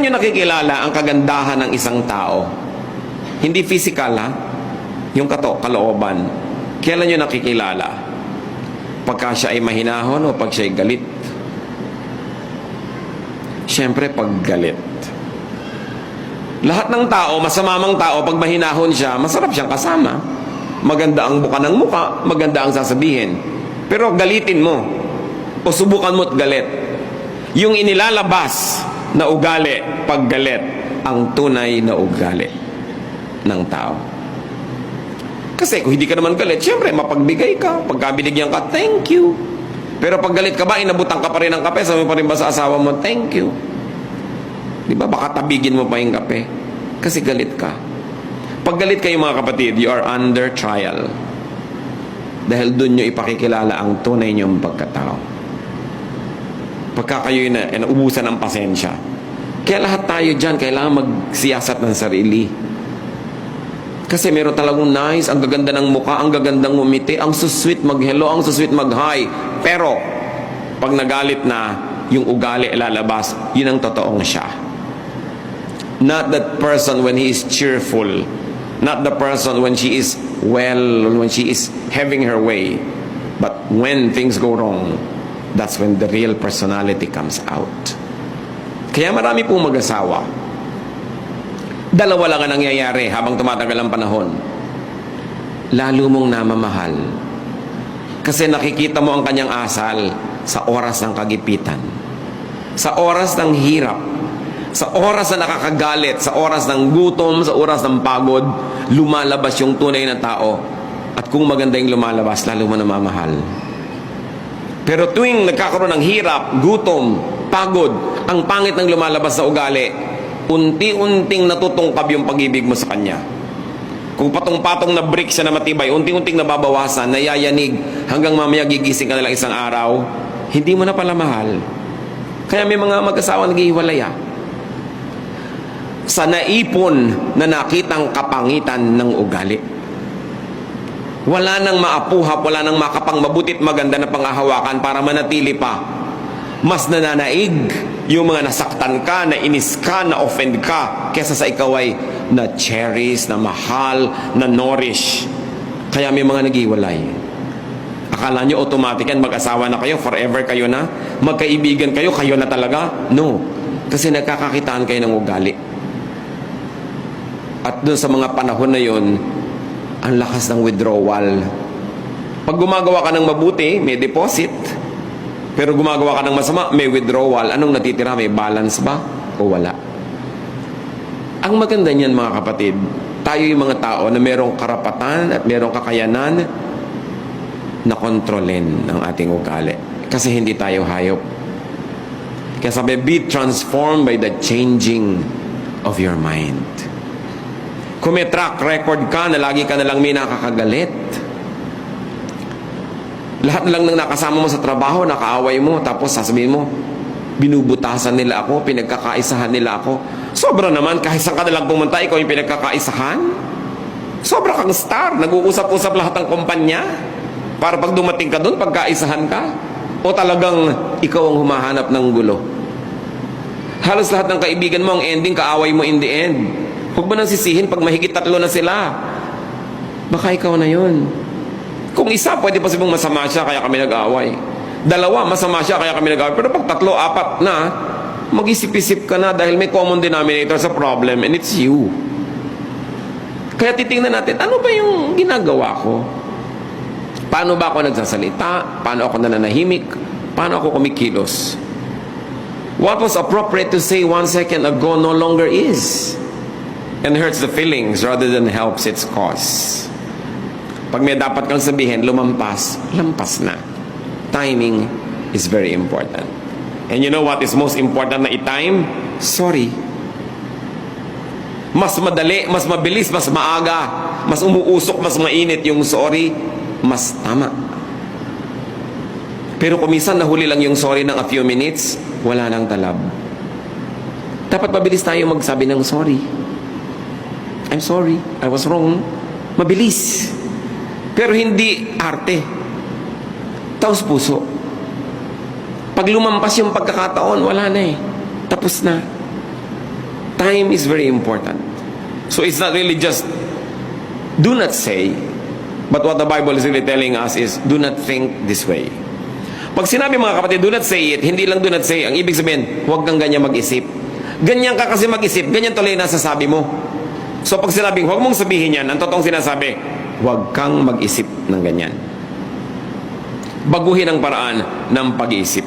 nyo nakikilala ang kagandahan ng isang tao? Hindi physical ha? Yung kato, kalooban. Kailan nyo nakikilala? Pagka siya ay mahinahon o pag siya ay galit? Siyempre, pag galit. Lahat ng tao, masamamang tao, pag mahinahon siya, masarap siyang kasama. Maganda ang buka ng muka, maganda ang sasabihin. Pero galitin mo, o subukan mo't galit. Yung inilalabas na ugali pag galit, ang tunay na ugali ng tao. Kasi kung hindi ka naman galit, syempre mapagbigay ka. Pagka binigyan ka, thank you. Pero pag galit ka ba, inabutan ka pa rin ng kape, sabi pa rin ba sa asawa mo, thank you. Di ba? Baka tabigin mo pa yung kape. Kasi galit ka. Pag galit kayo mga kapatid, you are under trial. Dahil doon nyo ipakikilala ang tunay nyong pagkatao. Pagka kayo na, na ubusan ng pasensya. Kaya lahat tayo dyan, kailangan magsiyasat ng sarili. Kasi meron talagang nice, ang gaganda ng mukha, ang gagandang umiti, ang susweet mag-hello, ang susweet mag-hi. Pero, pag nagalit na, yung ugali lalabas, yun ang totoong siya. Not that person when he is cheerful. Not the person when she is well, when she is having her way. But when things go wrong, that's when the real personality comes out. Kaya marami pong mag-asawa. Dalawa lang ang nangyayari habang tumatagal ang panahon. Lalo mong namamahal. Kasi nakikita mo ang kanyang asal sa oras ng kagipitan. Sa oras ng hirap. Sa oras na nakakagalit. Sa oras ng gutom. Sa oras ng pagod. Lumalabas yung tunay na tao. At kung maganda yung lumalabas, lalo mo namamahal. Pero tuwing nagkakaroon ng hirap, gutom, pagod, ang pangit ng lumalabas sa ugali, unti-unting natutungkab yung pag-ibig mo sa kanya. Kung patong-patong na brick siya na matibay, unti-unting nababawasan, nayayanig, hanggang mamaya gigising ka na lang isang araw, hindi mo na pala mahal. Kaya may mga mag-asawa naghihiwalay ah. Sa naipon na nakitang kapangitan ng ugali. Wala nang maapuhap, wala nang makapang mabutit maganda na pangahawakan para manatili pa. Mas nananaig yung mga nasaktan ka, na inis ka, na offend ka, kesa sa ikaw ay na cherish, na mahal, na nourish. Kaya may mga naghiwalay. Akala nyo automatic yan, mag-asawa na kayo, forever kayo na, magkaibigan kayo, kayo na talaga? No. Kasi nagkakakitaan kayo ng ugali. At doon sa mga panahon na yon, ang lakas ng withdrawal. Pag gumagawa ka ng mabuti, may deposit. Pero gumagawa ka ng masama, may withdrawal. Anong natitira? May balance ba? O wala? Ang maganda niyan mga kapatid, tayo yung mga tao na merong karapatan at merong kakayanan na kontrolin ang ating ugali. Kasi hindi tayo hayop. Kaya sabi, be transformed by the changing of your mind. Kung may track record ka na lagi ka na lang may nakakagalit, lahat lang ng nakasama mo sa trabaho, nakaaway mo, tapos sasabihin mo, binubutasan nila ako, pinagkakaisahan nila ako. Sobra naman, kahit saan ka nalang pumunta, ikaw yung pinagkakaisahan. Sobra kang star, nag-uusap-usap lahat ng kumpanya. Para pag dumating ka doon, pagkaisahan ka. O talagang ikaw ang humahanap ng gulo. Halos lahat ng kaibigan mo, ang ending, kaaway mo in the end. Huwag mo nang sisihin pag mahigit tatlo na sila. Baka ikaw na yun. Kung isa, pwede pa sibong masama siya, kaya kami nag-away. Dalawa, masama siya, kaya kami nag-away. Pero pag tatlo, apat na, mag-isip-isip ka na dahil may common denominator sa problem and it's you. Kaya titingnan natin, ano ba yung ginagawa ko? Paano ba ako nagsasalita? Paano ako nananahimik? Paano ako kumikilos? What was appropriate to say one second ago no longer is. And hurts the feelings rather than helps its cause. Pag may dapat kang sabihin, lumampas, lampas na. Timing is very important. And you know what is most important na i-time? Sorry. Mas madali, mas mabilis, mas maaga, mas umuusok, mas mainit yung sorry, mas tama. Pero kung minsan nahuli lang yung sorry ng a few minutes, wala nang talab. Dapat mabilis tayo magsabi ng sorry. I'm sorry, I was wrong. Mabilis. Pero hindi arte. Taos puso. Pag lumampas yung pagkakataon, wala na eh. Tapos na. Time is very important. So it's not really just do not say, but what the Bible is really telling us is do not think this way. Pag sinabi mga kapatid, do not say it, hindi lang do not say, ang ibig sabihin, huwag kang ganyan mag-isip. Ganyan ka kasi mag-isip, ganyan tuloy na sasabi mo. So pag sinabing, huwag mong sabihin yan, ang totoong sinasabi, huwag kang mag-isip ng ganyan. Baguhin ang paraan ng pag-iisip.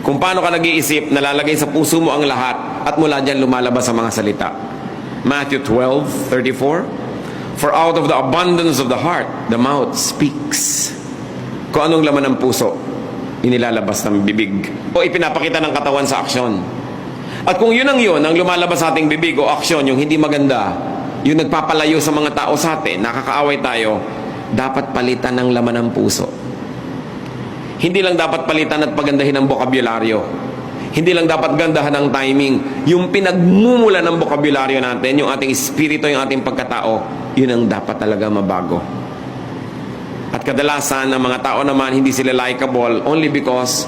Kung paano ka nag-iisip, nalalagay sa puso mo ang lahat at mula dyan lumalabas ang mga salita. Matthew 12:34 For out of the abundance of the heart, the mouth speaks. Kung anong laman ng puso, inilalabas ng bibig o ipinapakita ng katawan sa aksyon. At kung yun ang yun, ang lumalabas sa ating bibig o aksyon, yung hindi maganda, yung nagpapalayo sa mga tao sa atin, nakakaaway tayo, dapat palitan ng laman ng puso. Hindi lang dapat palitan at pagandahin ang bokabularyo. Hindi lang dapat gandahan ang timing. Yung pinagmumula ng bokabularyo natin, yung ating espiritu, yung ating pagkatao, yun ang dapat talaga mabago. At kadalasan, ang mga tao naman, hindi sila likable only because